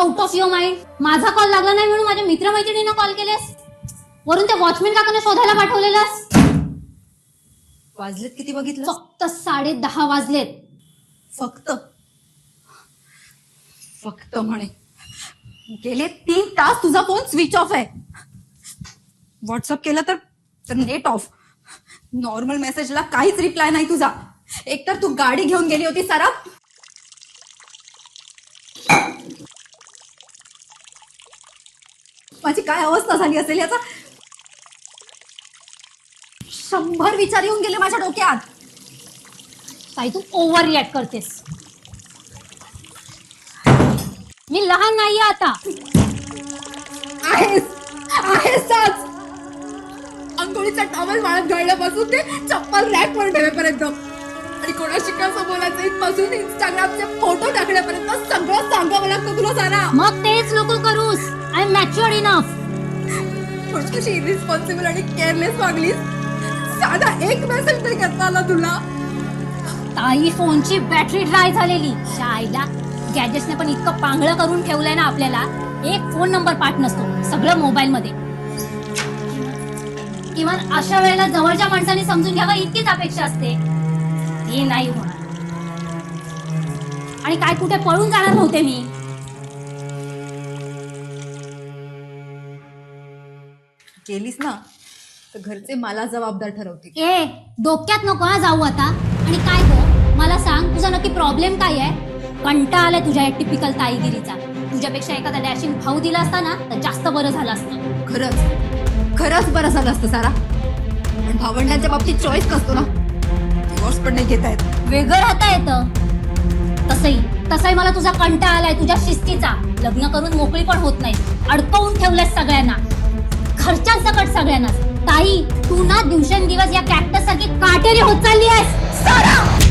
Loss your mind माझा call लागला नाही म्हणून माझ्या मित्रमैत्रिणींना कॉल केलेस? वरून त्या वॉचमॅन काकाने शोधायला पाठवलेलास? वाजलेत किती बघितलं? फक्त साडे दहा वाजलेत. फक्त? फक्त म्हणे. गेले तीन तास तुझा फोन स्विच ऑफ आहे. व्हॉट्सअप केलं तर तर नेट ऑफ नॉर्मल मेसेजला काहीच रिप्लाय नाही तुझा. एकतर तू गाडी घेऊन गेली होती सारा माझी काय अवस्था झाली असेल याचा? शंभर विचार येऊन गेले माझ्या डोक्यात. ताई तू ओव्हर रिॲक्ट करतेस. मी लहान नाहीये आता. आहेस आहेस आज अंघोळीचा टॉवेल वाळत घालण्यापासून ते चप्पल रॅक वर ठेवेपर्यंत आणि कोणाशी कसं बोलायचं इथपासून इंस्टाग्रामचे फोटो टाकण्यापर्यंत सगळं सांगावं लागतं तुला सारा. मग तेच नको मॅच्युअर्ड इनफ म्हणून कशी इरिस्पॉन्सिबल आणि केअरलेस वागलीस. साधा एक मेसेज तरी करता आला तुला. ताई फोनची बॅटरी ड्राय झालेली. शायला गॅजेट्सने पण इतकं पांगळं करून ठेवलंय ना आपल्याला. एक फोन नंबर पाठ नसतो. सगळं मोबाईल मध्ये. किमान अशा वेळेला जवळच्या माणसाने समजून घ्यावं इतकीच अपेक्षा असते. हे नाही होणार. आणि काय कुठे पळून जाणार नव्हते मी. गेलीस ना तर घरचे मला जबाबदार ठरवतील. ए डोक्यात नको हा जाऊ आता. आणि काय गो मला सांग तुझा नक्की प्रॉब्लेम काय आहे? कंटा आलाय तुझ्या या टिपिकल ताईगिरीचा. तुझ्यापेक्षा एखादा डॅशिंग भाऊ दिला असता ना तर जास्त बरं झालं असतं. खरंच खरंच बरं झालं असतं सारा. पण भावंडांच्या बाबतीत चॉईस नसतो ना. डिवोर्स पण नाही घेता येत. वेगळं राहता येतं. तसंही तसंही मला तुझा कंटा आलाय तुझ्या शिस्तीचा. लग्न करून मोकळी पण होत नाही. अडकवून ठेवलंय सगळ्यांना. खर्चांसकट सगळ्यांनाच. ताई तू ना दिवसेंदिवस या कॅक्टस सारखी काटेरी होत चालली आहेस.